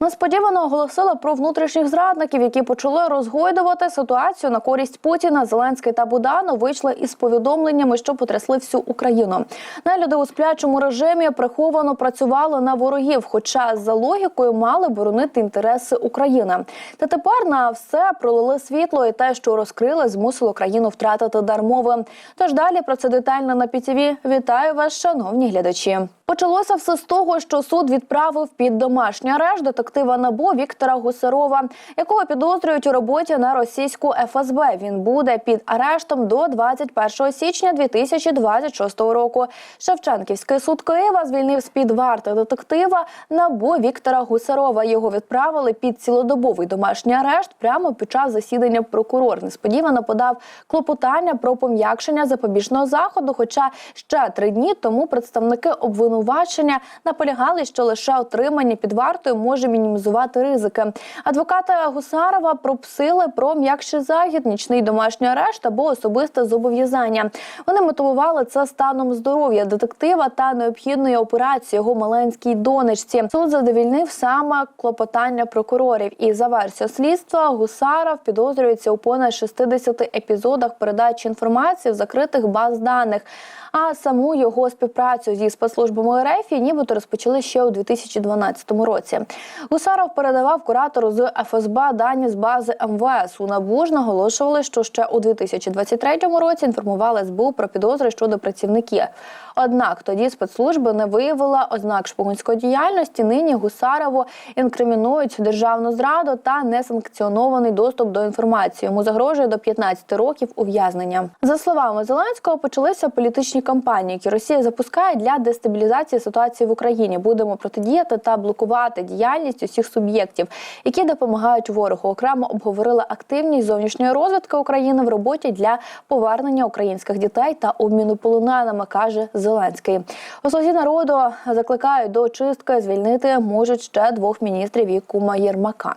Несподівано оголосила про внутрішніх зрадників, які почали розгойдувати ситуацію на користь Путіна. Зеленський та Буданов вийшли із повідомленнями, що потрясли всю Україну. Нелюди у сплячому режимі приховано працювали на ворогів, хоча за логікою мали боронити інтереси України. Та тепер на все пролили світло, і те, що розкрили, змусило країну втратити дар мови. Тож далі про це детально на ПІТІВІ. Вітаю вас, шановні глядачі. Почалося все з того, що суд відправив під домашній арешт детектива НАБУ Віктора Гусарова, якого підозрюють у роботі на російську ФСБ. Він буде під арештом до 21 січня 2026 року. Шевченківський суд Києва звільнив з під варти детектива НАБУ Віктора Гусарова. Його відправили під цілодобовий домашній арешт прямо під час засідання. Прокурор несподівано подав клопотання про пом'якшення запобіжного заходу. Хоча ще три дні тому представники обвинувачення наполягали, що лише отримання під вартою може мінімізувати ризики. Адвокати Гусарова пропсили про м'якший захід, нічний домашній арешт або особисте зобов'язання. Вони мотивували це станом здоров'я детектива та необхідної операції його маленькій донечці. Суд задовільнив саме клопотання прокурорів. І за версією слідства Гусаров підозрюється у понад 60 епізодах передачі інформації в закритих баз даних. А саму його співпрацю зі спецслужбами РФ нібито розпочали ще у 2012 році. Гусаров передавав куратору з ФСБ дані з бази МВС. У НАБУ ж наголошували, що ще у 2023 році інформували СБУ про підозри щодо працівників. Однак тоді спецслужби не виявила ознак шпигунської діяльності. Нині Гусарову інкримінують державну зраду та несанкціонований доступ до інформації. Йому загрожує до 15 років ув'язнення. За словами Зеленського, почалися політичні кампанії, які Росія запускає для дестабілізації ситуації в Україні. Будемо протидіяти та блокувати діяльність усіх суб'єктів, які допомагають ворогу. Окремо обговорили активність зовнішньої розвідки України в роботі для повернення українських дітей та обміну полоненими, каже Зеленський. У народу закликають до чистки звільнити можуть ще двох міністрів і кума Єрмака.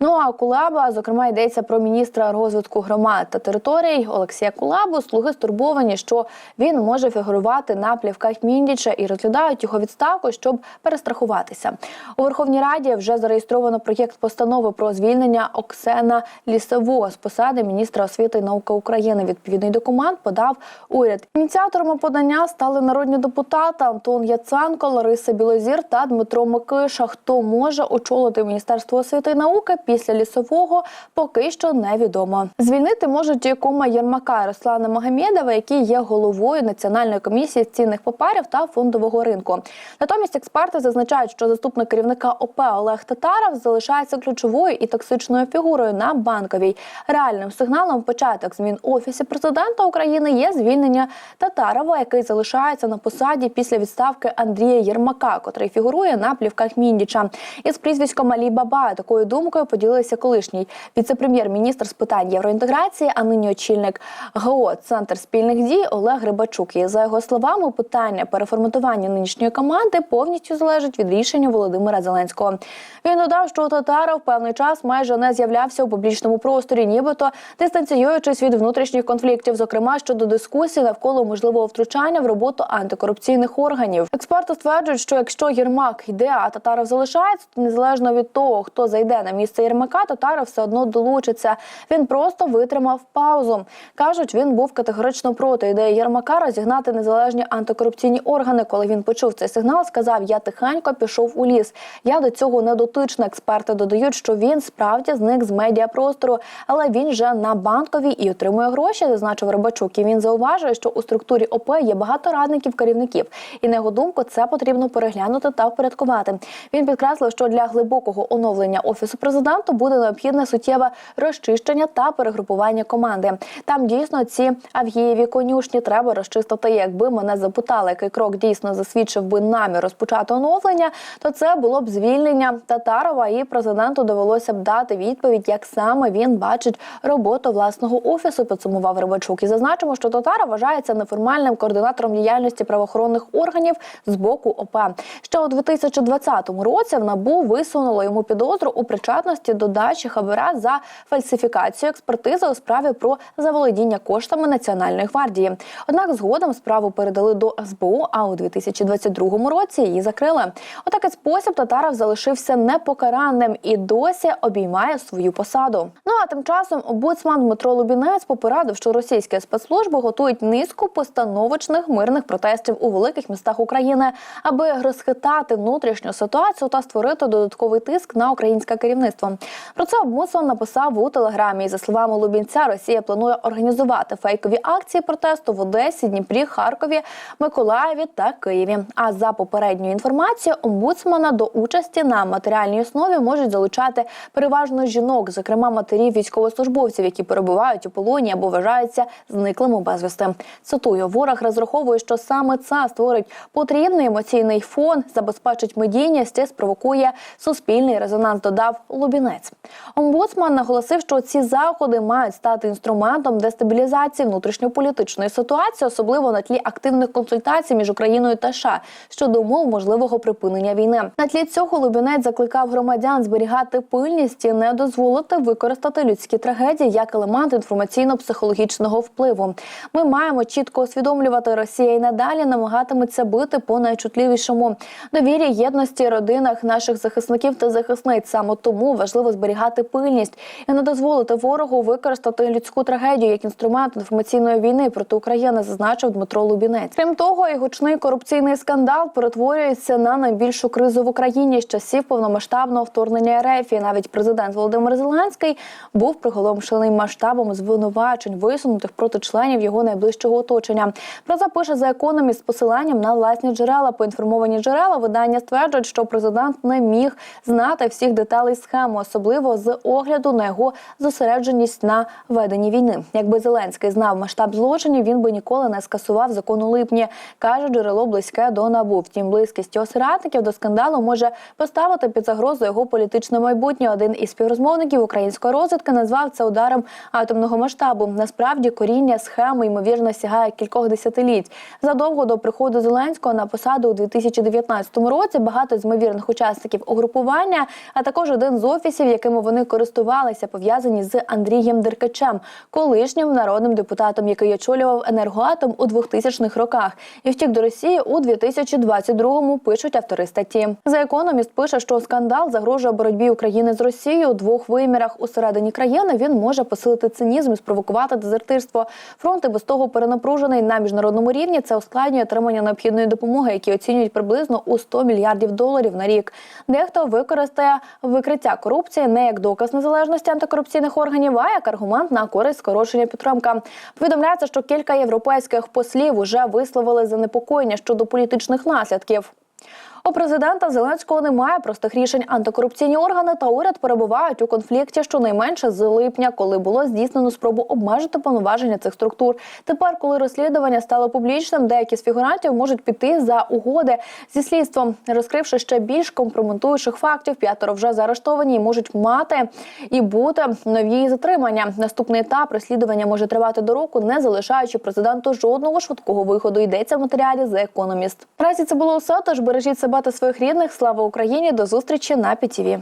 Ну а Кулаба, зокрема, йдеться про міністра розвитку громад та територій Олексія Кулабу. Слуги стурбовані, що він може фігурувати на плівках Міндіча і розглядають його відставку, щоб перестрахуватися. У Верховній Раді вже зареєстровано проєкт постанови про звільнення Оксена Лісового з посади міністра освіти і науки України. Відповідний документ подав уряд. Ініціаторами подання стали народні депутати Антон Яценко, Лариса Білозір та Дмитро Микиша. Хто може очолити міністерство освіти і науки після лісового, поки що невідомо. Звільнити можуть і кума Єрмака Руслана Магомєдова, який є головою національної комісії з цінних паперів та фондового ринку. Натомість експерти зазначають, що заступник керівника ОП Олег Татаров залишається ключовою і токсичною фігурою на банковій. Реальним сигналом початок змін офісі президента України є звільнення Татарова, який залишається на посаді після відставки Андрія Єрмака, котрий фігурує на плівках Міндіча. Із прізвиськом Алі Баба такою думкою поділився колишній віце-прем'єр-міністр з питань євроінтеграції, а нині очільник ГО Центр спільних дій Олег Рибачук. І за його словами, питання переформатування нинішньої команди повністю залежить від рішення Володимира Зеленського. Він додав, що Татаров певний час майже не з'являвся у публічному просторі, нібито дистанціюючись від внутрішніх конфліктів, зокрема щодо дискусії навколо можливого втручання в роботу антикорупційних органів. Експерти стверджують, що якщо Єрмак йде, а Татаров залишається, то незалежно від того, хто зайде на місце Єрмака, Татаров все одно долучиться. Він просто витримав паузу. кажуть, він був категорично проти ідеї Єрмака розігнати незалежні антикорупційні органи. Коли він почув цей сигнал, сказав: Я тихенько пішов у ліс. Я до цього не дотична. Експерти додають, що він справді зник з медіапростору, але він же на банковій і отримує гроші, зазначив Рибачук. І він зауважує, що у структурі ОП є багато радників керівників, і на його думку це потрібно переглянути та впорядкувати. Він підкреслив, що для глибокого оновлення офісу президента буде необхідне суттєве розчищення та перегрупування команди. Там дійсно ці авгієві конюшні треба розчистити. Якби мене запитали, який крок дійсно засвідчив би намір розпочати оновлення, то це було б звільнення Татарова, і президенту довелося б дати відповідь, як саме він бачить роботу власного офісу. Підсумував Рибачук. І зазначимо, що Татаров вважається неформальним координатором діяльності правоохоронних органів з боку ОП. Ще у 2020 році в НАБУ висунуло йому підозру у причетності варті додачі хабара за фальсифікацію експертизи у справі про заволодіння коштами Національної гвардії. Однак згодом справу передали до СБУ, а у 2022 році її закрили. У такий спосіб Татаров залишився непокаранним і досі обіймає свою посаду. Ну а тим часом омбудсман Дмитро Лубінець попередив, що російські спецслужби готують низку постановочних мирних протестів у великих містах України, аби розхитати внутрішню ситуацію та створити додатковий тиск на українське керівництво. Про це омбудсман написав у телеграмі. За словами Лубінця, Росія планує організувати фейкові акції протесту в Одесі, Дніпрі, Харкові, Миколаєві та Києві. А за попередньою інформацією, омбудсмана до участі на матеріальній основі можуть залучати переважно жінок, зокрема матерів військовослужбовців, які перебувають у полоні або вважаються зниклими безвісти. Цитую, ворог розраховує, що саме це створить потрібний емоційний фон, забезпечить медійність і спровокує суспільний резонанс. Додав Лубінець. Омбудсман наголосив, що ці заходи мають стати інструментом дестабілізації внутрішньополітичної ситуації, особливо на тлі активних консультацій між Україною та США щодо умов можливого припинення війни. На тлі цього Лубінець закликав громадян зберігати пильність і не дозволити використати людські трагедії як елемент інформаційно-психологічного впливу. Ми маємо чітко усвідомлювати, Росія і надалі намагатиметься бити по найчутливішому довірі єдності родинах наших захисників та захисниць. Саме тому важливо зберігати пильність і не дозволити ворогу використати людську трагедію як інструмент інформаційної війни проти України, зазначив Дмитро Лубінець. Крім того, і гучний корупційний скандал перетворюється на найбільшу кризу в Україні з часів повномасштабного вторгнення РФ. І навіть президент Володимир Зеленський був приголомшений масштабом звинувачень, висунутих проти членів його найближчого оточення. Про це пише за економіст з посиланням на власні джерела. Поінформовані джерела видання стверджують, що президент не міг знати всіх деталей схеми, особливо з огляду на його зосередженість на веденні війни. Якби Зеленський знав масштаб злочинів, він би ніколи не скасував закон у липні, каже джерело близьке до набу. Втім, близькість його соратників до скандалу може поставити під загрозу його політичне майбутнє. Один із співрозмовників української розвідки назвав це ударом атомного масштабу. Насправді коріння схеми ймовірно сягає кількох десятиліть. Задовго до приходу Зеленського на посаду у 2019 році багато з ймовірних учасників угрупування, а також один з офісів, якими вони користувалися, пов'язані з Андрієм Деркачем, колишнім народним депутатом, який очолював енергоатом у 2000-х роках, і втік до Росії у 2022-му, Пишуть автори статті. За економіст пише, що скандал загрожує боротьбі України з Росією у двох вимірах. Усередині країни він може посилити цинізм і спровокувати дезертирство. Фронт і без того перенапружений на міжнародному рівні. Це ускладнює отримання необхідної допомоги, які оцінюють приблизно у 100 мільярдів доларів на рік. Дехто використає викриття корупції не як доказ незалежності антикорупційних органів, а як аргумент на користь скорочення підтримка. Повідомляється, що кілька європейських послів уже висловили занепокоєння щодо політичних наслідків. У президента Зеленського немає простих рішень. Антикорупційні органи та уряд перебувають у конфлікті щонайменше з липня, коли було здійснено спробу обмежити повноваження цих структур. Тепер, коли розслідування стало публічним, деякі з фігурантів можуть піти за угоди зі слідством, розкривши ще більш компрометуючих фактів. П'ятеро вже заарештовані і можуть мати і бути нові затримання. Наступний етап розслідування може тривати до року, не залишаючи президенту жодного швидкого виходу. Йдеться в матеріалі за економіст. Наразі це було все. Тож бережіть себе своїх рідних. Слава Україні! До зустрічі на ПІТІВІ.